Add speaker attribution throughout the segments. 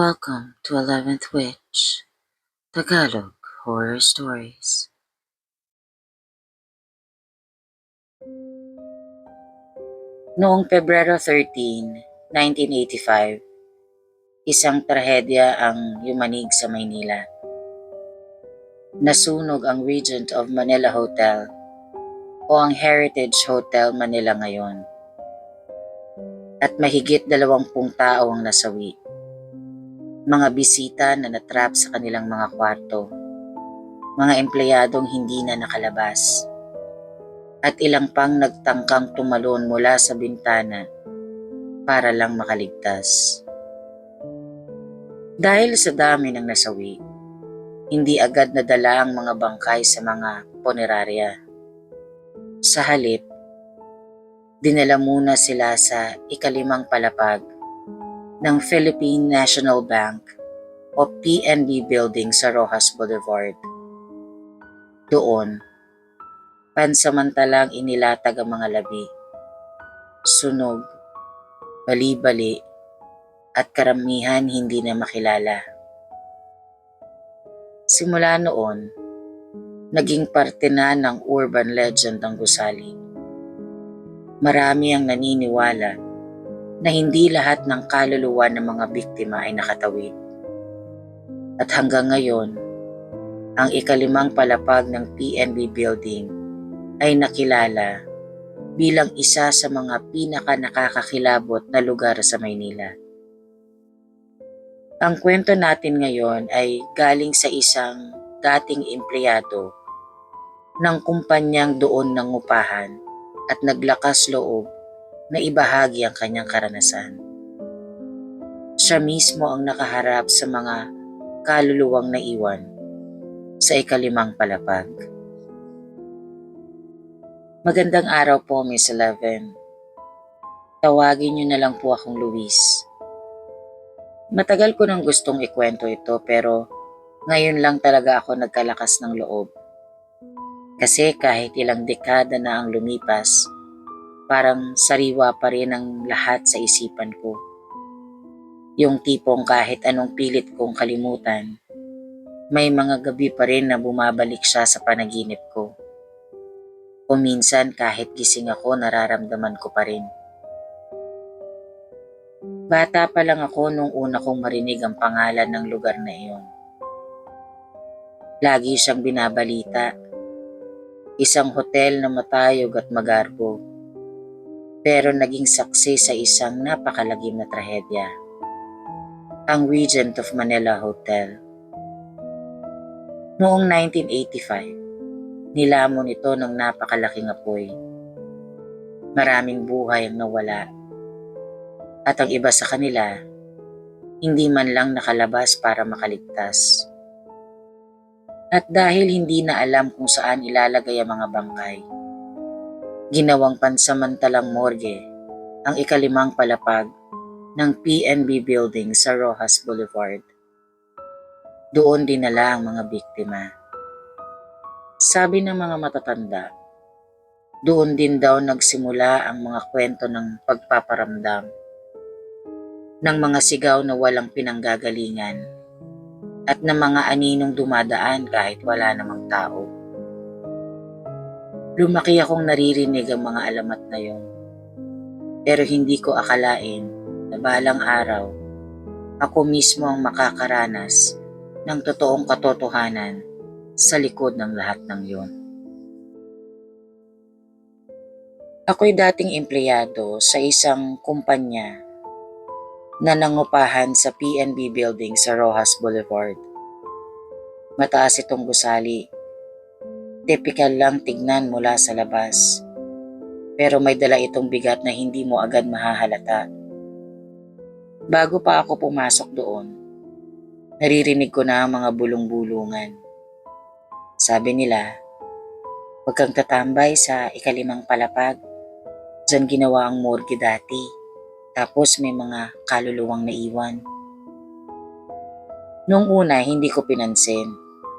Speaker 1: Welcome to 11th Witch, Tagalog Horror Stories. Noong Pebrero 13, 1985, isang trahedya ang yumanig sa Maynila. Nasunog ang Regent of Manila Hotel o ang Heritage Hotel Manila ngayon. At mahigit dalawampung tao ang nasawi mga bisita na natrap sa kanilang mga kwarto, mga empleyadong hindi na nakalabas, at ilang pang nagtangkang tumalon mula sa bintana para lang makaligtas. Dahil sa dami ng nasawi, hindi agad nadala ang mga bangkay sa mga punerarya. Sa halip, dinala muna sila sa ikalimang palapag ng Philippine National Bank o PNB Building sa Rojas Boulevard. Doon, pansamantalang inilatag ang mga labi, sunog, bali-bali, at karamihan hindi na makilala. Simula noon, naging parte na ng urban legend ang gusali. Marami ang naniniwala na hindi lahat ng kaluluwa ng mga biktima ay nakatawid. At hanggang ngayon, ang ikalimang palapag ng PNB building ay nakilala bilang isa sa mga pinaka nakakakilabot na lugar sa Maynila. Ang kwento natin ngayon ay galing sa isang dating empleyado ng kumpanyang doon nangupahan at naglakas loob na ibahagi ang kanyang karanasan. Siya mismo ang nakaharap sa mga kaluluwang naiwan sa ikalimang palapag. Magandang araw po, Miss Eleven. Tawagin niyo na lang po akong Luis. Matagal ko nang gustong ikwento ito pero ngayon lang talaga ako nagkalakas ng loob. Kasi kahit ilang dekada na ang lumipas, parang sariwa pa rin ang lahat sa isipan ko. Yung tipong kahit anong pilit kong kalimutan, may mga gabi pa rin na bumabalik siya sa panaginip ko. O minsan kahit gising ako nararamdaman ko pa rin. Bata pa lang ako nung una kong marinig ang pangalan ng lugar na iyon. Lagi siyang binabalita. Isang hotel na matayog at magarbo. Pero naging saksi sa isang napakalagim na trahedya. Ang Regent of Manila Hotel. Noong 1985, nilamon ito ng napakalaking apoy. Maraming buhay ang nawala. At ang iba sa kanila, hindi man lang nakalabas para makaligtas. At dahil hindi na alam kung saan ilalagay ang mga bangkay, ginawang pansamantalang morgue ang ikalimang palapag ng PNB building sa Rojas Boulevard. Doon dinala ang mga biktima. Sabi ng mga matatanda, doon din daw nagsimula ang mga kwento ng pagpaparamdam ng mga sigaw na walang pinanggagalingan at ng mga aninong dumadaan kahit wala namang tao. Lumaki akong naririnig ang mga alamat na yun. Pero hindi ko akalain na balang araw, ako mismo ang makakaranas ng totoong katotohanan sa likod ng lahat ng yun. Ako'y dating empleyado sa isang kumpanya na nangupahan sa PNB Building sa Rojas Boulevard. Mataas itong gusali. Typical lang tignan mula sa labas. Pero may dala itong bigat na hindi mo agad mahahalata. Bago pa ako pumasok doon, naririnig ko na ang mga bulong-bulungan. Sabi nila, huwag kang tatambay sa ikalimang palapag. Diyan ginawa ang morgue dati. Tapos may mga kaluluwang naiwan. Nung una, hindi ko pinansin.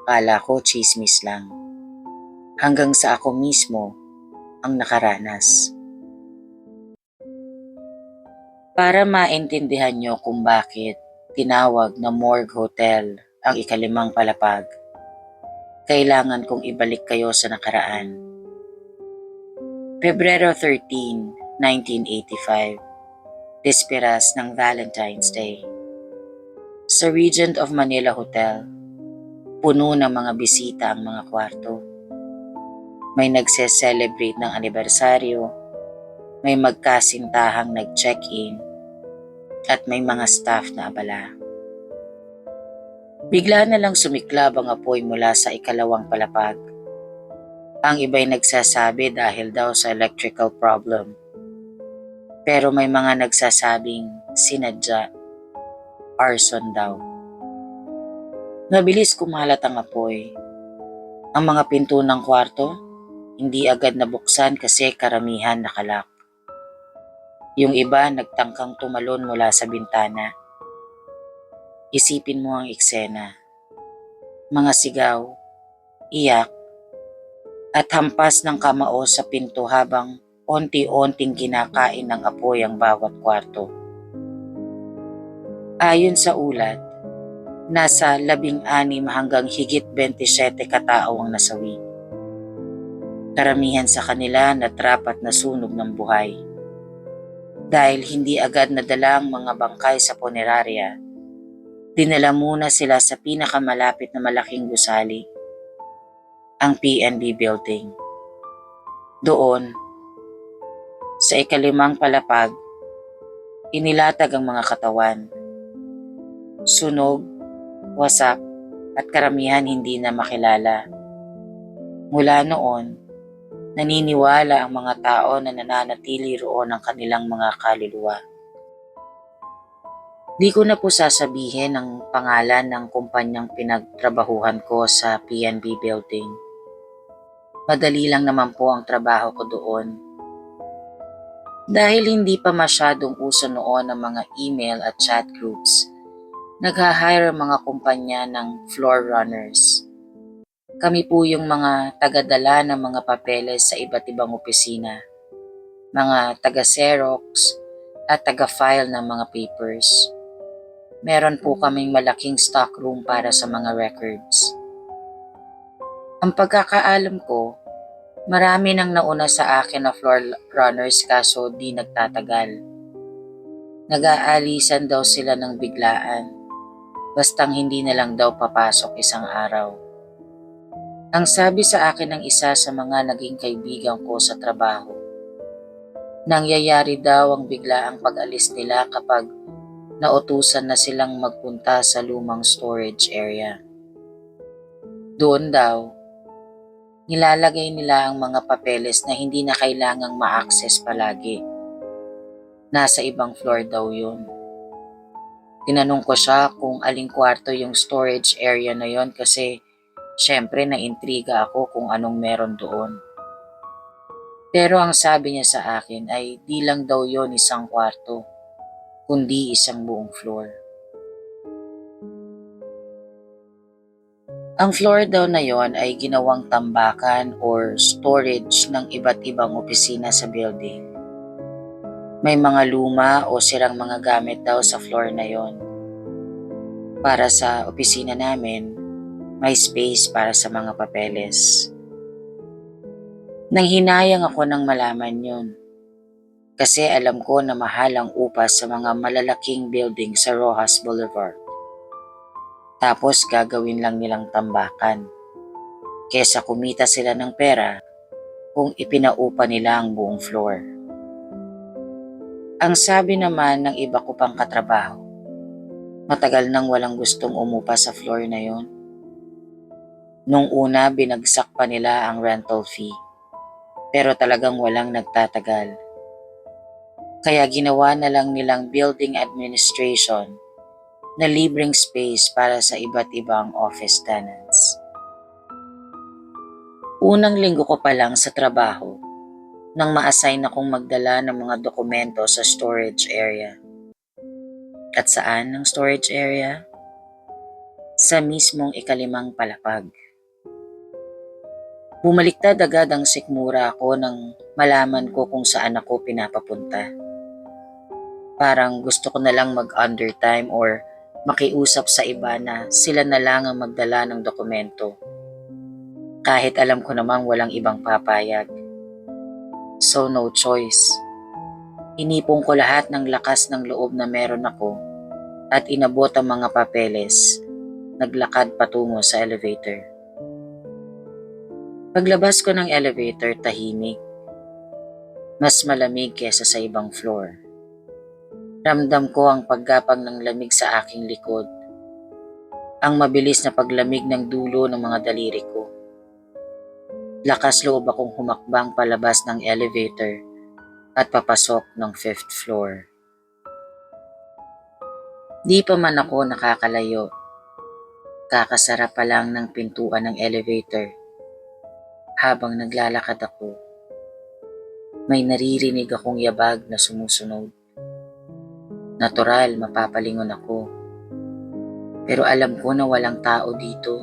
Speaker 1: Kala ko chismis lang. Hanggang sa ako mismo ang nakaranas. Para maintindihan nyo kung bakit tinawag na morgue hotel ang ikalimang palapag. Kailangan kong ibalik kayo sa nakaraan. Pebrero 13, 1985. Desperas ng Valentine's Day. Sa Regent of Manila Hotel, puno ng mga bisita ang mga kwarto. May nagse-celebrate ng anibersaryo, may magkasintahang nag-check-in, at may mga staff na abala. Bigla na lang sumiklab ang apoy mula sa ikalawang palapag. Ang iba'y nagsasabi dahil daw sa electrical problem. Pero may mga nagsasabing sinadya, arson daw. Mabilis kumalat ang apoy. Ang mga pinto ng kwarto, hindi agad nabuksan kasi karamihan nakalak. Yung iba nagtangkang tumalon mula sa bintana. Isipin mo ang eksena. Mga sigaw, iyak, at hampas ng kamao sa pinto habang onti-onting kinakain ng apoy ang bawat kwarto. Ayon sa ulat, nasa labing-anim hanggang higit 27 katao ang nasawi. Karamihan sa kanila natrap at nasunog ng buhay. Dahil hindi agad nadala ang mga bangkay sa punerarya, dinala muna sila sa pinakamalapit na malaking gusali, ang PNB building. Doon, sa ikalimang palapag, inilatag ang mga katawan. Sunog, wasak, at karamihan hindi na makilala. Mula noon, naniniwala ang mga tao na nananatili roon ang kanilang mga kaluluwa. Di ko na po sasabihin ang pangalan ng kumpanyang pinagtrabahuhan ko sa PNB building. Madali lang naman po ang trabaho ko doon. Dahil hindi pa masyadong uso noon ang mga email at chat groups, nag-hire ang mga kumpanya ng floor runners. Kami po yung mga tagadala ng mga papeles sa iba't ibang opisina, mga taga-xerox at taga-file ng mga papers. Meron po kaming malaking stock room para sa mga records. Ang pagkakaalam ko, marami nang nauna sa akin na floor runners kaso di nagtatagal. Nag-aalisan daw sila ng biglaan, bastang hindi na lang daw papasok isang araw. Ang sabi sa akin ng isa sa mga naging kaibigan ko sa trabaho, nangyayari daw ang biglaang pag-alis nila kapag nautusan na silang magpunta sa lumang storage area. Doon daw, nilalagay nila ang mga papeles na hindi na kailangang ma-access palagi. Nasa ibang floor daw yun. Tinanong ko siya kung aling kwarto yung storage area na yon kasi syempre naintriga ako kung anong meron doon. Pero ang sabi niya sa akin ay di lang daw yon isang kwarto, kundi isang buong floor. Ang floor daw na yon ay ginawang tambakan or storage ng iba't ibang opisina sa building. May mga luma o sirang mga gamit daw sa floor na yon. Para sa opisina namin, may space para sa mga papeles. Nang hinayang ako nang malaman yun. Kasi alam ko na mahal ang upas sa mga malalaking building sa Rojas Boulevard. Tapos gagawin lang nilang tambakan. Kesa kumita sila ng pera kung ipinaupa nila ang buong floor. Ang sabi naman ng iba ko pang katrabaho, matagal nang walang gustong umupa sa floor na yon. Nung una, binagsak pa nila ang rental fee. Pero talagang walang nagtatagal. Kaya ginawa na lang nilang building administration na libreng space para sa iba't ibang office tenants. Unang linggo ko pa lang sa trabaho nang ma-assign akong magdala ng mga dokumento sa storage area. At saan ang storage area? Sa mismong ikalimang palapag. Bumaliktad agad ang sikmura ko nang malaman ko kung saan ako pinapapunta. Parang gusto ko na lang mag-undertime or makiusap sa iba na sila na lang ang magdala ng dokumento. Kahit alam ko namang walang ibang papayag. So no choice. Inipong ko lahat ng lakas ng loob na meron ako at inabot ang mga papeles. Naglakad patungo sa elevator. Paglabas ko ng elevator, tahimik. Mas malamig kesa sa ibang floor. Ramdam ko ang paggapang ng lamig sa aking likod. Ang mabilis na paglamig ng dulo ng mga daliri ko. Lakas loob akong humakbang palabas ng elevator at papasok ng fifth floor. Di pa man ako nakakalayo. Kakasara pa lang ng pintuan ng elevator. Habang naglalakad ako, may naririnig akong yabag na sumusunod. Natural, mapapalingon ako. Pero alam ko na walang tao dito.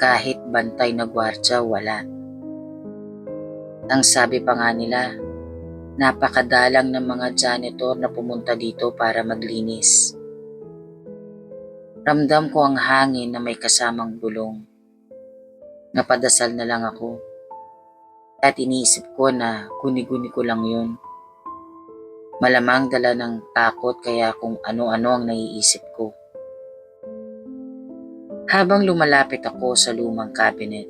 Speaker 1: Kahit bantay na gwardya, wala. Ang sabi pa nga nila, napakadalang ng mga janitor na pumunta dito para maglinis. Ramdam ko ang hangin na may kasamang bulong. Napadasal na lang ako. At iniisip ko na guni-guni ko lang yun. Malamang dala ng takot kaya kung ano-ano ang naiisip ko. Habang lumalapit ako sa lumang cabinet,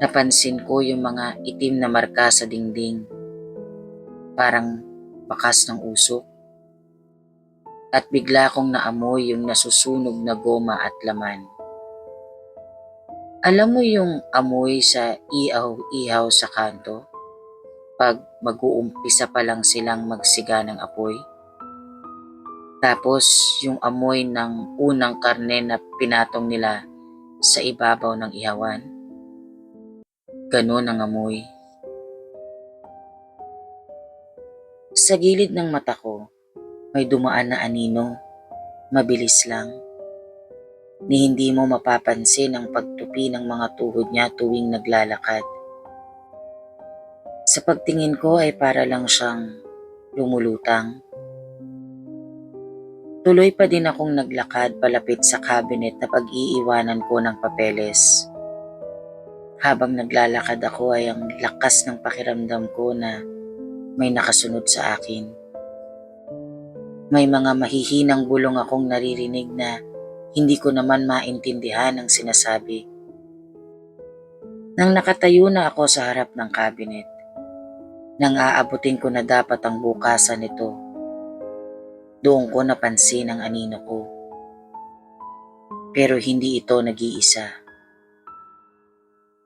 Speaker 1: napansin ko yung mga itim na marka sa dingding. Parang bakas ng usok. At bigla kong naamoy yung nasusunog na goma at laman. Alam mo yung amoy sa ihaw-ihaw sa kanto? Pag mag-uumpisa pa lang silang magsiga ng apoy? Tapos yung amoy ng unang karne na pinatong nila sa ibabaw ng ihawan. Ganon ang amoy. Sa gilid ng mata ko, may dumaan na anino. Mabilis lang. Ni hindi mo mapapansin ang pagtupi ng mga tuhod niya tuwing naglalakad. Sa pagtingin ko ay para lang siyang lumulutang. Tuloy pa din akong naglakad palapit sa cabinet na pag-iiwanan ko ng papeles. Habang naglalakad ako ay ang lakas ng pakiramdam ko na may nakasunod sa akin. May mga mahihinang bulong akong naririnig na hindi ko naman maintindihan ang sinasabi. Nang nakatayo na ako sa harap ng cabinet, nang aabutin ko na dapat ang bukasan nito, doon ko napansin ang anino ko. Pero hindi ito nag-iisa.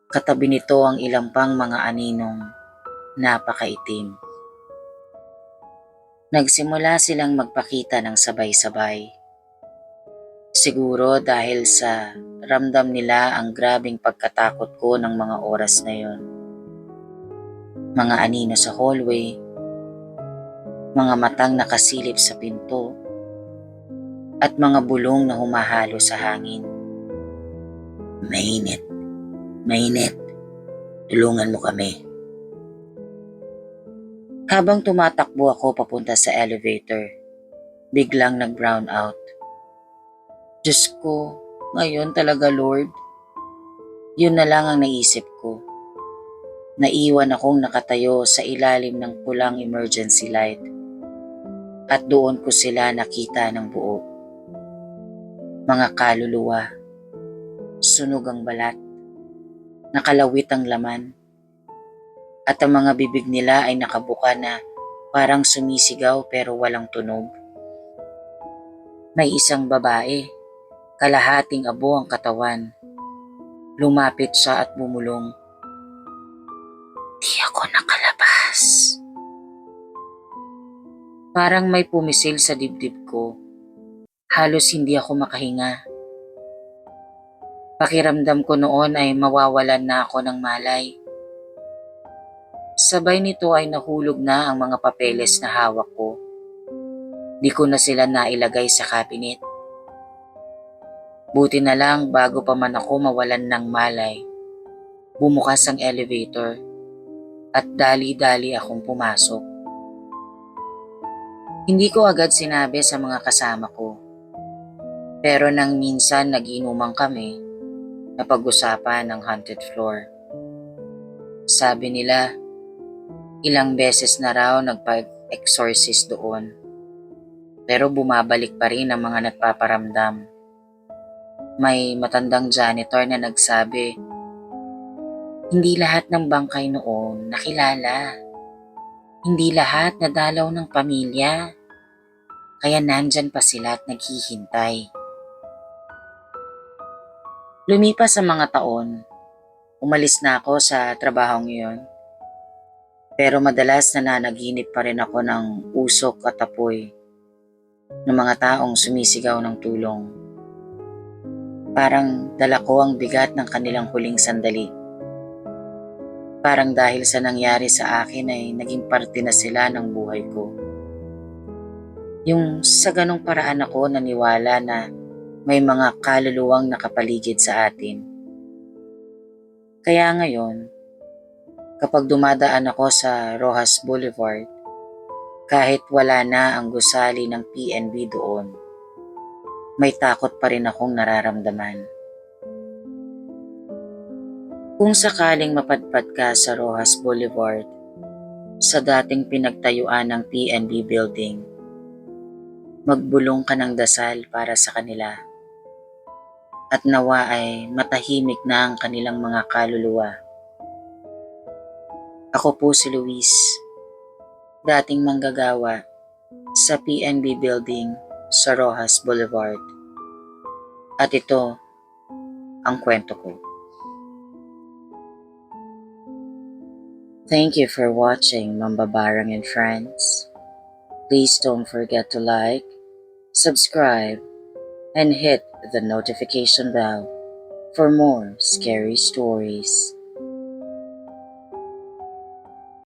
Speaker 1: Katabi nito ang ilang pang mga aninong napakaitim. Nagsimula silang magpakita ng sabay-sabay. Siguro dahil sa ramdam nila ang grabing pagkatakot ko ng mga oras na yon. Mga anino sa hallway, mga matang nakasilip sa pinto, at mga bulong na humahalo sa hangin. Mainit, mainit, tulungan mo kami. Habang tumatakbo ako papunta sa elevator, biglang nag-brown out. Diyos ko, ngayon talaga Lord. Yun na lang ang naisip ko. Naiwan akong nakatayo sa ilalim ng pulang emergency light. At doon ko sila nakita ng buo. Mga kaluluwa, sunog ang balat, nakalawit ang laman, at ang mga bibig nila ay nakabuka na parang sumisigaw pero walang tunog. May isang babae, kalahating abo ang katawan. Lumapit siya at bumulong. Di ako nakalabas. Parang may pumisil sa dibdib ko. Halos hindi ako makahinga. Pakiramdam ko noon ay mawawalan na ako ng malay. Sabay nito ay nahulog na ang mga papeles na hawak ko. Di ko na sila nailagay sa cabinet. Buti na lang bago pa man ako mawalan ng malay. Bumukas ang elevator at dali-dali akong pumasok. Hindi ko agad sinabi sa mga kasama ko Pero nang minsan nagiinuman kami, napag-usapan ang haunted floor. Sabi nila, ilang beses na raw nagpa-exorcist doon. Pero bumabalik pa rin ang mga nagpaparamdam. May matandang janitor na nagsabi, hindi lahat ng bangkay noon nakilala. Hindi lahat nadalaw ng pamilya. Kaya nandyan pa sila at naghihintay. Lumipas ang mga taon, umalis na ako sa trabahong iyon. Pero madalas nananaginip pa rin ako ng usok at apoy ng mga taong sumisigaw ng tulong. Parang dala ko ang bigat ng kanilang huling sandali. Parang dahil sa nangyari sa akin ay naging parte na sila ng buhay ko. Yung sa ganong paraan ako naniwala na may mga kaluluwang nakapaligid sa atin. Kaya ngayon, kapag dumadaan ako sa Rojas Boulevard, kahit wala na ang gusali ng PNB doon, may takot pa rin akong nararamdaman. Kung sakaling mapadpad ka sa Rojas Boulevard, sa dating pinagtayuan ng PNB building, magbulong ka ng dasal para sa kanila. At nawa ay matahimik na ang kanilang mga kaluluwa. Ako po si Luis, dating manggagawa sa PNB building sa Rojas Boulevard. At ito ang kwento ko. Thank you for watching Mambabarang and Friends. Please don't forget to like, subscribe, and hit the notification bell for more scary stories.